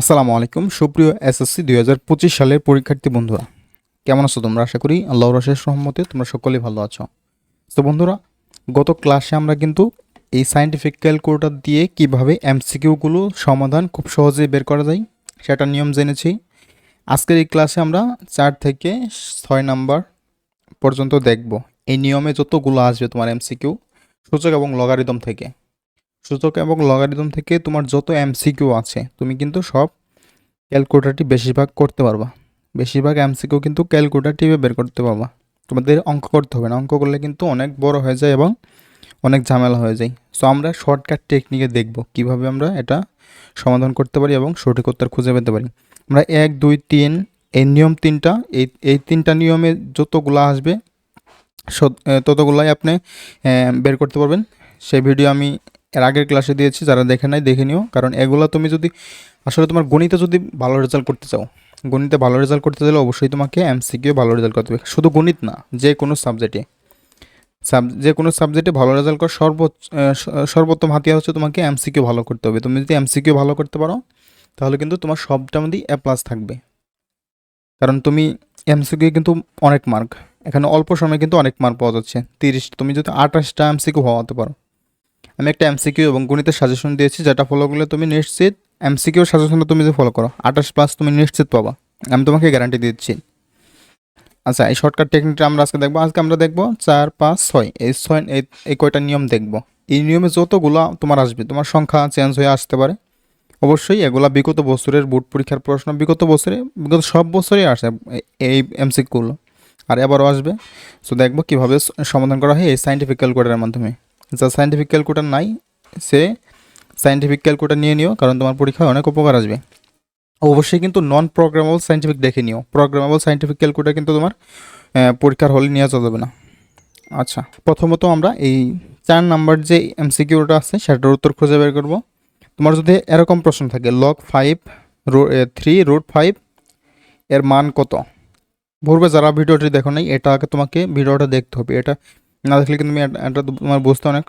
আসসালামু আলাইকুম, সুপ্রিয় এসএসসি দুই হাজার পঁচিশ সালের পরীক্ষার্থী বন্ধুরা। কেমন আছো তোমরা? আশা করি আল্লাহ রশেষ রহমতে তোমরা সকলেই ভালো আছো। তো বন্ধুরা, গত ক্লাসে আমরা কিন্তু এই সায়েন্টিফিক ক্যালকুলেটর দিয়ে কীভাবে এমসিকিউগুলো সমাধান খুব সহজেই বের করা যায় সেটা নিয়ম জেনেছি। আজকের এই ক্লাসে আমরা চার থেকে ছয় নাম্বার পর্যন্ত দেখব। এই নিয়মে যতগুলো আসবে তোমার এমসিকিউ সূচক এবং লগারিদম থেকে। সূচক এবং লগারিদম থেকে তোমার যত এমসিকিউ আছে, তুমি কিন্তু সব ক্যালকুলেটারটি বেশিরভাগ করতে পারবা। বেশিরভাগ এমসিকিউ কিন্তু ক্যালকুলেটার টিপে বের করতে পারবা। তোমাদের অঙ্ক করতে হবে না। অঙ্ক করলে কিন্তু অনেক বড় হয়ে যায় এবং অনেক ঝামেলা হয়ে যায়। সো আমরা শর্টকাট টেকনিকে দেখব কীভাবে আমরা এটা সমাধান করতে পারি এবং সঠিক উত্তর খুঁজে পেতে পারি। আমরা এক, দুই, তিন, এই নিয়ম তিনটা, এই এই তিনটা নিয়মে যতগুলো আসবে ততগুলাই আপনি বের করতে পারবেন। সেই ভিডিও আমি এর আগের ক্লাসে দিয়েছি, যারা দেখে নাই দেখে নিও। কারণ এগুলো তুমি যদি আসলে তোমার গণিতে যদি ভালো রেজাল্ট করতে চাও, গণিতে ভালো রেজাল্ট করতে চাইলে অবশ্যই তোমাকে এমসিকিউ ভালো রেজাল্ট করতে হবে। শুধু গণিত না, যে কোনো সাবজেক্টে সাব যে কোনো সাবজেক্টে ভালো রেজাল্ট করার সর্বোচ্চ সর্বোত্তম হাতিয়ার হচ্ছে তোমাকে এমসিকিউ ভালো করতে হবে। তুমি যদি এমসিকিউ ভালো করতে পারো, তাহলে কিন্তু তোমার সবটার মধ্যেই এ প্লাস থাকবে। কারণ তুমি এমসিকিউ কিন্তু অনেক মার্ক এখানে অল্প সময়ে কিন্তু অনেক মার্ক পাওয়া যাচ্ছে। তিরিশ, তুমি যদি আঠাশটা এমসিকিউ হওয়াতে পারো। আমি একটা এমসিকিউ এবং গণিতের সাজেশন দিয়েছি, যেটা ফলো করলে তুমি নিশ্চিত এমসিকিউ সাজেশনটা তুমি যদি ফলো করো, আঠাশ প্লাস তুমি নিশ্চিত পাবা। আমি তোমাকে গ্যারান্টি দিচ্ছি। আচ্ছা এই শর্টকাট টেকনিকটা আমরা আজকে দেখব। আজকে আমরা দেখব চার, পাঁচ, ছয়। এই ছয়, এই- কয়টা নিয়ম দেখব। এই নিয়মে যতগুলো তোমার আসবে, তোমার সংখ্যা চেঞ্জ হয়ে আসতে পারে। অবশ্যই এগুলা বিগত বছরের বোর্ড পরীক্ষার প্রশ্ন, বিগত বছরে, বিগত সব বছরই আসে এই এমসিকিউগুলো আর এবারও আসবে। সো দেখব কীভাবে সমাধান করা হয় এই সাইন্টিফিক ক্যালকুলেটারের মাধ্যমে। যা সাইন্টিফিক ক্যালকুলেটার নাই, সে সাইন্টিফিক ক্যালকুলেটার নিয়ে নিও, কারণ তোমার পরীক্ষায় অনেক উপকার আসবে। অবশ্যই কিন্তু নন প্রোগ্রামেবল সাইন্টিফিক দেখে নিও। প্রোগ্রামেবল সাইন্টিফিক ক্যালকুলেটার কিন্তু তোমার পরীক্ষার হলে নিয়ে যাবে না। আচ্ছা প্রথমত আমরা এই চার নাম্বার যে এমসিকিউটা আছে, সেটার উত্তর খুঁজে বের করব। তোমার যদি এরকম প্রশ্ন থাকে log five three root five এর মান কত? ভোরবে যারা ভিডিওটি দেখো নাই, এটা আগে তোমাকে ভিডিওটা দেখতে হবে। এটা না দেখলে কিন্তু এটা তোমার বুঝতে অনেক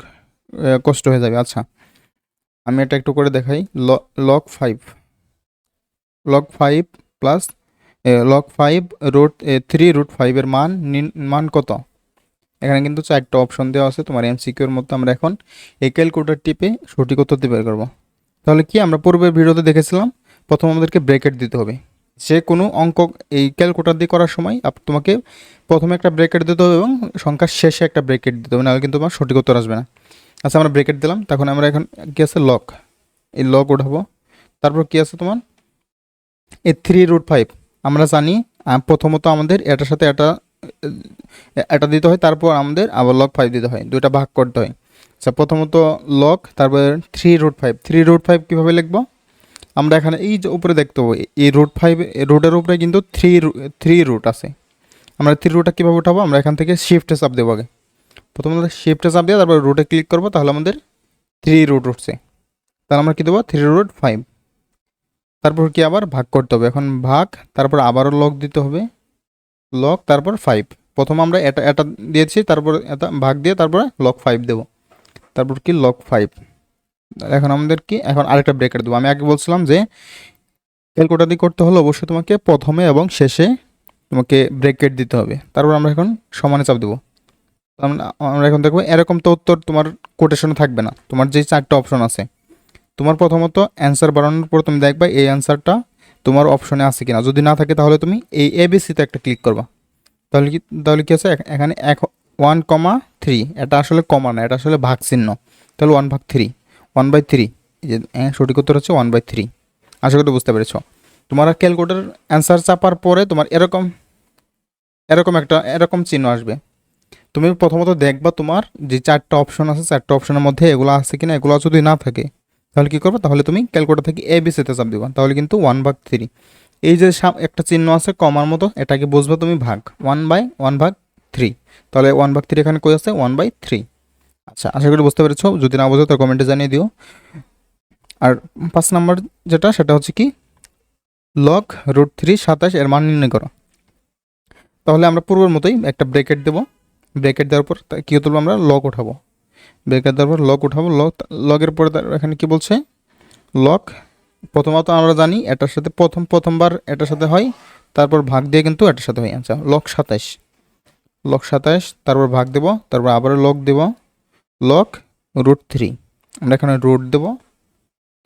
কষ্ট হয়ে যাবে। আচ্ছা আমি এটা একটু করে দেখাই। Log five log five plus log five root three root ফাইভের মান মান কত? এখানে কিন্তু চারটা অপশন দেওয়া আছে, তোমার এমসিকিউর মধ্যে আমরা এখন এই ক্যালকুলেটার টিপে সঠিক উত্তরটি বের করব। তাহলে কি আমরা পূর্বের ভিডিওতে দেখেছিলাম? প্রথম আমাদেরকে ব্রেকেট দিতে হবে। যে কোনো অঙ্ক এই ক্যালকুলেটার দিয়ে করার সময় আপ তোমাকে প্রথমে একটা ব্রেকেট দিতে হবে এবং সংখ্যার শেষে একটা ব্রেকেট দিতে হবে, নাহলে কিন্তু তোমার সঠিক উত্তর আসবে না। আচ্ছা আমরা ব্রেকেট দিলাম, তখন আমরা এখন কী আছে? লক এই লক উঠাবো তারপর কি আছে তোমার? এ থ্রি রুট ফাইভ আমরা জানি প্রথমত আমাদের এটার সাথে এটা এটা দিতে হয়, তারপর আমাদের আবার লক ফাইভ দিতে হয়, দুইটা ভাগ করতে হয়। আচ্ছা প্রথমত লক তারপর three root five three root five কীভাবে লিখব? আমরা এখানে এই যে উপরে দেখতে পাবো এই রুট ফাইভ রুটের উপরে কিন্তু থ্রি থ্রি রুট আছে। আমরা থ্রি রুটটা কীভাবে উঠাবো? আমরা এখান থেকে শিফটে চাপ দেবো আগে। প্রথমত শিফটে চাপ দিয়ে তারপর রুটে ক্লিক করব, তাহলে আমাদের থ্রি রুট উঠছে। তাহলে আমরা কী দেবো? থ্রি রুট ফাইভ তারপর কি আবার ভাগ করতে হবে? এখন ভাগ, তারপর আবারও লক দিতে হবে। লক তারপর ফাইভ প্রথম আমরা এটা এটা দিয়েছি, তারপর এটা ভাগ দিয়ে তারপরে লক ফাইভ দেবো। তারপর কি? লক ফাইভ এখন আমাদের কি? এখন আরেকটা ব্রেকেট দেবো। আমি আগে বলছিলাম যে ক্যালকুলেটার দিয়ে করতে হলে অবশ্যই তোমাকে প্রথমে এবং শেষে তোমাকে ব্রেকেট দিতে হবে। তারপর আমরা এখন সমানে চাপ দেবো। আমরা এখন দেখব এরকম তো উত্তর তোমার কোটেশনে থাকবে না। তোমার যে চারটা অপশন আছে, তোমার প্রথমত অ্যান্সার বাড়ানোর পর তুমি দেখবা এই অ্যান্সারটা তোমার অপশনে আছে কিনা। যদি না থাকে তাহলে তুমি এই এবিসিতে একটা ক্লিক করবা। তাহলে কি তাহলে কি আছে? এখানে এক ওয়ান কমা থ্রি এটা আসলে কমা না, এটা আসলে ভাগ চিহ্ন তাহলে ওয়ান ভাগ থ্রি ওয়ান বাই থ্রি যে হ্যাঁ, সঠিক উত্তর হচ্ছে ওয়ান বাই থ্রি আশা করি বুঝতে পেরেছ। তোমার ক্যালকুলেটার অ্যান্সার চাপার পরে তোমার এরকম এরকম একটা এরকম চিহ্ন আসবে। তুমি প্রথমত দেখবা তোমার যে চারটা অপশন আছে চারটা অপশনের মধ্যে এগুলো আছে কিনা এগুলো যদি না থাকে তাহলে কী করব? তাহলে তুমি ক্যালকুলেটার থেকে এ বিসিতে চাপ দিবা। তাহলে কিন্তু ওয়ান ভাগ থ্রি এই যে একটা চিহ্ন আছে কমার মতো এটাকে বুঝবে তুমি ভাগ। ওয়ান বাই ওয়ান ভাগ থ্রি তাহলে ওয়ান ভাগ থ্রি এখানে কই আছে? ওয়ান বাই থ্রি আচ্ছা আশা করি বুঝতে পেরেছ। যদি না বোঝো, তো কমেন্টে জানিয়ে দিও। আর পাঁচ নাম্বার যেটা, সেটা হচ্ছে কি? লগ রুট থ্রি সাতাশ এর মান নির্ণয় করো। তাহলে আমরা পূর্বের মতোই একটা ব্রেকেট দেবো। ব্রেকেট দেওয়ার পর কী তুলবো আমরা? লগ উঠাবো। ব্রেকেট দেওয়ার পর লগ উঠাবো। লগ লগের পরে এখানে কি বলছে? লগ প্রথমত আমরা জানি এটার সাথে প্রথম, প্রথমবার এটার সাথে হয়, তারপর ভাগ দিয়ে কিন্তু এটার সাথে হয়। আচ্ছা লক সাতাইশ লক সাতাইশ তারপর ভাগ দেব, তারপর আবারও লক দেব। লক রুট থ্রি আমরা এখানে রুট দেব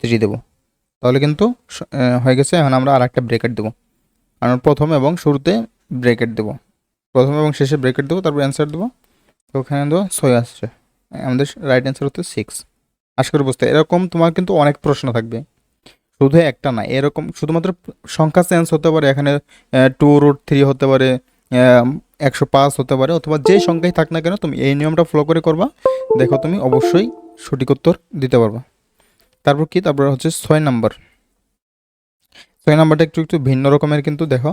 থ্রি দেবো। তাহলে কিন্তু হয়ে গেছে, এখন আমরা আর একটা ব্রেকেট দেবো। আমরা প্রথম এবং শুরুতে ব্রেকেট দেবো। প্রথম এবং শেষে ব্রেকেট দেবো, তারপর অ্যান্সার দেবো। তো ওখানে দেবো ছয় আসছে। আমাদের রাইট অ্যান্সার হচ্ছে সিক্স আশা করি বুঝতে এরকম তোমার কিন্তু অনেক প্রশ্ন থাকবে। শুধু একটা না, এরকম শুধুমাত্র সংখ্যা চেঞ্জ হতে পারে, এখানে টু রুট থ্রি হতে পারে একশো পাঁচ হতে পারে অথবা যে সংখ্যাই থাক না কেন তুমি এই নিয়মটা ফলো করে করবা। দেখো তুমি অবশ্যই সঠিক উত্তর দিতে পারবা। তারপর কি? তারপর হচ্ছে ছয় নাম্বার। ছয় নাম্বারটা একটু একটু ভিন্ন রকমের কিন্তু দেখো।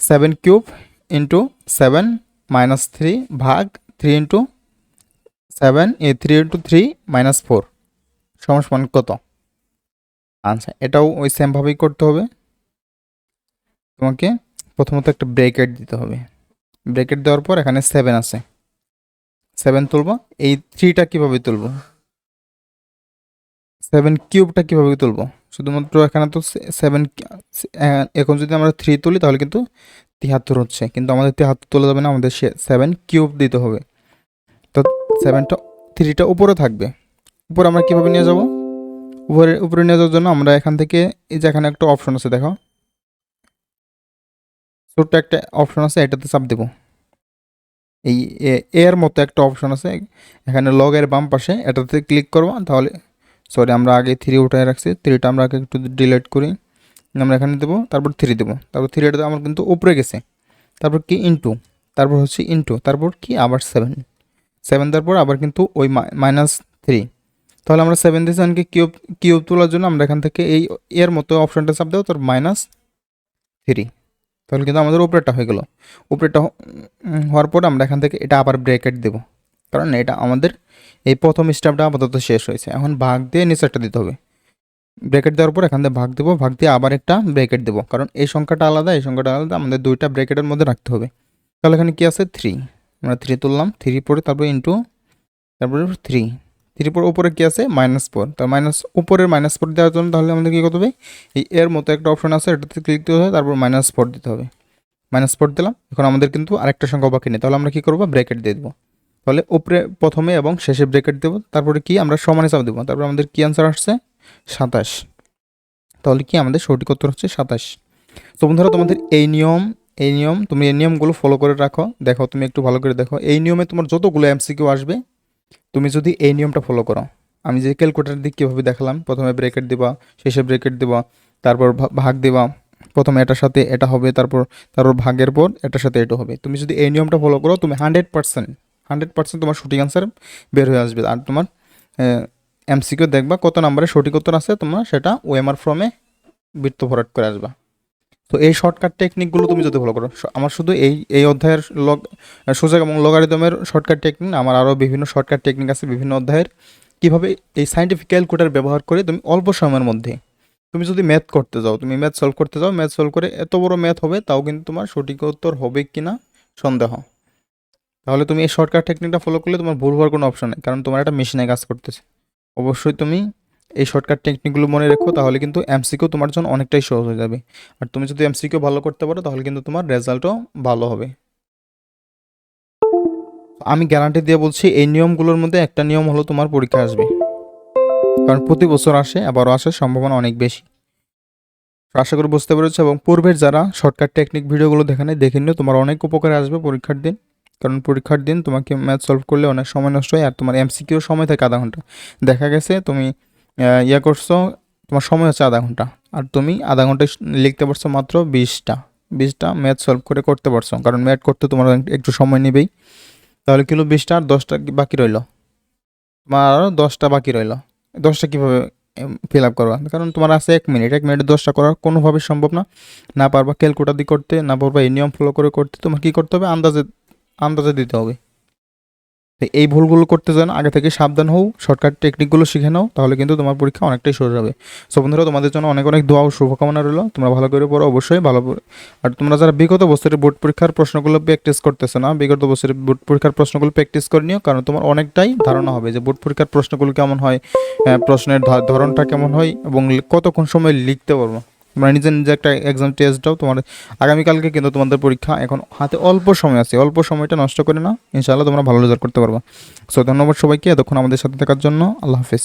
Seven cube into seven minus three ভাগ থ্রি ইন্টু সেভেন এ three into three minus four সমান কত? আচ্ছা এটাও ওই সেমভাবেই করতে হবে। তোমাকে প্রথমত একটা ব্রেকেট দিতে হবে। ব্রেকেট দেওয়ার পর এখানে সেভেন আছে। সেভেন তুলবো। এই থ্রিটা কীভাবে তুলবো? সেভেন কিউবটা কীভাবে তুলবো? শুধুমাত্র এখানে তো সেভেন এখন যদি আমরা থ্রি তুলি, তাহলে কিন্তু তিয়াত্তর হচ্ছে। কিন্তু আমাদের তিয়াত্তর তোলা যাবে না, আমাদের সেভেন কিউব দিতে হবে। তো সেভেনটা থ্রিটা উপরে থাকবে। উপরে আমরা কীভাবে নিয়ে যাব? উপরে উপরে নিয়ে যাওয়ার জন্য আমরা এখান থেকে এই যে এখানে একটা অপশন আছে দেখো ছোট্ট একটা অপশন আছে, এটাতে চাপ দেবো। এই এর মতো একটা অপশন আছে, এখানে লগের বাম পাশে, এটাতে ক্লিক করব, তাহলে সরি আমরা আগে থ্রি উঠায় রাখছি থ্রিটা আমরা আগে একটু ডিলিট করি আমরা এখানে দেবো, তারপর থ্রি দেবো। তারপর থ্রিটা আমার কিন্তু উপরে গেছে। তারপর কি ইনটু তারপর হচ্ছে ইনটু তারপর কি আবার সেভেন সেভেন তারপর আবার কিন্তু ওই মাইনাস থ্রি তাহলে আমরা সেভেন ডিভিশনকে কিউব কিউব তোলার জন্য আমরা এখান থেকে এই এর মতো অপশনটা চাপ দেবো তোর মাইনাস থ্রি তাহলে কিন্তু আমাদের উপরেরটা হয়ে গেল। উপরেরটা হওয়ার পর আমরা এখান থেকে এটা আবার ব্রেকেট দেবো। কারণ এটা আমাদের এই প্রথম স্টেপটা আপাতত শেষ হয়েছে। এখন ভাগ দিয়ে নিচেরটা দিতে হবে। ব্রেকেট দেওয়ার পর এখান থেকে ভাগ দেবো, ভাগ দিয়ে আবার একটা ব্রেকেট দেবো। কারণ এই সংখ্যাটা আলাদা, এই সংখ্যাটা আলাদা, আমাদের দুইটা ব্রেকেটের মধ্যে রাখতে হবে। তাহলে এখানে কি আছে? থ্রি আমরা থ্রি তুললাম। থ্রি পরে তারপর ইন্টু তারপরে থ্রি থ্রি পর উপরে কি আছে? মাইনাস ফোর তার মাইনাস উপরের মাইনাস ফোর দেওয়ার জন্য তাহলে আমাদের কী করতে হবে? এই এর মতো একটা অপশন আছে, এটাতে ক্লিক দিতে হবে, তারপর মাইনাস ফোর দিতে হবে। মাইনাস ফোর দিলাম, এখন আমাদের কিন্তু আরেকটা সংখ্যা বাকি নেই। তাহলে আমরা কী করব? ব্রেকেট দিয়ে দেবো। তাহলে উপরে প্রথমে এবং শেষে ব্রেকেট দেবো, তারপরে কি? আমরা সমানে চাপ দেবো। তারপর আমাদের কি অ্যান্সার আসছে? সাতাশ। তাহলে কি? আমাদের সঠিক উত্তর হচ্ছে সাতাশ। তো বন্ধুরা, তোমাদের এই নিয়ম এই নিয়ম, তুমি এই নিয়মগুলো ফলো করে রাখো। দেখো, তুমি একটু ভালো করে দেখো। এই নিয়মে তোমার যতগুলো এমসিকিউ আসবে তুমি যদি এই নিয়মটা ফলো করো, আমি যে ক্যালকুলেটার দিক কীভাবে দেখালাম, প্রথমে ব্রেকেট দিবা, শেষে ব্রেকেট দিবা, তারপর ভাগ দিবা, প্রথমে এটার সাথে এটা হবে, তারপর তারপর ভাগের পর এটার সাথে এটা হবে। তুমি যদি এই নিয়মটা ফলো করো, তুমি হান্ড্রেড পার্সেন্ট হান্ড্রেড পার্সেন্ট তোমার সঠিক অ্যান্সার বের হয়ে আসবে। আর তোমার এমসিকিউ দেখবা কত নাম্বারে সঠিক উত্তর আছে, তোমার সেটা ওএমআর ফর্মে বৃত্ত ভরাট করে আসবা। তো এই শর্টকাট টেকনিকগুলো তুমি যদি ফলো করো আমার শুধু এই এই অধ্যায়ের লগ সোজা এবং লগারিদমের শর্টকাট টেকনিক আমার আরও বিভিন্ন শর্টকাট টেকনিক আছে বিভিন্ন অধ্যায়ের। কীভাবে এই সাইন্টিফিক ক্যালকুলেটার ব্যবহার করে তুমি অল্প সময়ের মধ্যে, তুমি যদি ম্যাথ করতে যাও, তুমি ম্যাথ সলভ করতে যাও ম্যাথ সলভ করে এত বড় ম্যাথ হবে, তাও কিন্তু তোমার সঠিক উত্তর হবে কি না সন্দেহ। তাহলে তুমি এই শর্টকাট টেকনিকটা ফলো করলে তোমার ভুল হওয়ার কোনো অপশন নেই, কারণ তোমার একটা মেশিনে কাজ করতেছে। অবশ্যই তুমি এই শর্টকাট টেকনিকগুলো মনে রেখো, তাহলে কিন্তু এমসিকিউ তোমার জন্য অনেকটাই সহজ হয়ে যাবে। আর তুমি যদি এমসিকিউ ভালো করতে পারো, তাহলে কিন্তু তোমার রেজাল্টও ভালো হবে। আমি গ্যারান্টি দিয়ে বলছি, এই নিয়মগুলোর মধ্যে একটা নিয়ম হলো তোমার পরীক্ষা আসবে। কারণ প্রতি বছর আসে, আবারও আসার সম্ভাবনা অনেক বেশি। আশা করি বুঝতে পেরেছ, এবং পূর্বের যারা শর্টকাট টেকনিক ভিডিওগুলো দেখে নেয় দেখে নিও, তোমার অনেক উপকারে আসবে পরীক্ষার দিন। কারণ পরীক্ষার দিন তোমাকে ম্যাথ সলভ করলে অনেক সময় নষ্ট হয়, আর তোমার এমসিকিউ সময় থাকে আধা ঘণ্টা। দেখা গেছে, তুমি ইয়ে করছ, তোমার সময় হচ্ছে আধা ঘণ্টা। আর তুমি আধা ঘন্টায় লিখতে পারছ মাত্র বিশটা। বিশটা ম্যাথ সলভ করে করতে পারছ, কারণ ম্যাথ করতে তোমার একটু সময় নেবেই। তাহলে কিলো বিশটা আর দশটা বাকি রইল? তোমার আরও দশটা বাকি রইল। দশটা কীভাবে ফিল আপ করবা? কারণ তোমার আছে এক মিনিট এক মিনিটে দশটা করা কোনোভাবে সম্ভব না। না পারবা ক্যালকুলেটার দিয়ে করতে, না পারবা এই নিয়ম ফলো করে করতে। তোমার কী করতে হবে? আন্দাজে আন্দাজে দিতে হবে। এই ভুলগুলো করতে যেন, আগে থেকে সাবধান হও শর্টকাট টেকনিকগুলো শিখে নাও, তাহলে কিন্তু তোমার পরীক্ষা অনেকটাই সরে যাবে সো বন্ধুরা, তোমাদের জন্য অনেক অনেক দোয়া ও শুভকামনা রইল। তোমরা ভালো করে পড়ো, অবশ্যই ভালো করে আর তোমরা যারা বিগত বছরের বোর্ড পরীক্ষার প্রশ্নগুলো প্র্যাকটিস করতেছো না, বিগত বছরের বোর্ড পরীক্ষার প্রশ্নগুলো প্র্যাকটিস করে নিও, কারণ তোমার অনেকটাই ধারণা হবে যে বোর্ড পরীক্ষার প্রশ্নগুলো কেমন হয় প্রশ্নের ধরনটা কেমন হয় এবং কতক্ষণ সময় লিখতে পারব। তোমরা নিজে নিজে একটা এক্সাম টেস্ট দাও, তোমার আগামীকালকে কিন্তু তোমাদের পরীক্ষা এখন হাতে অল্প সময় আছে, অল্প সময়টা নষ্ট করে না ইনশাআল্লাহ তোমরা ভালো রেজাল্ট করতে পারবে। সো ধন্যবাদ সবাইকে, এতক্ষণ আমাদের সাথে থাকার জন্য, আল্লাহ হাফিজ।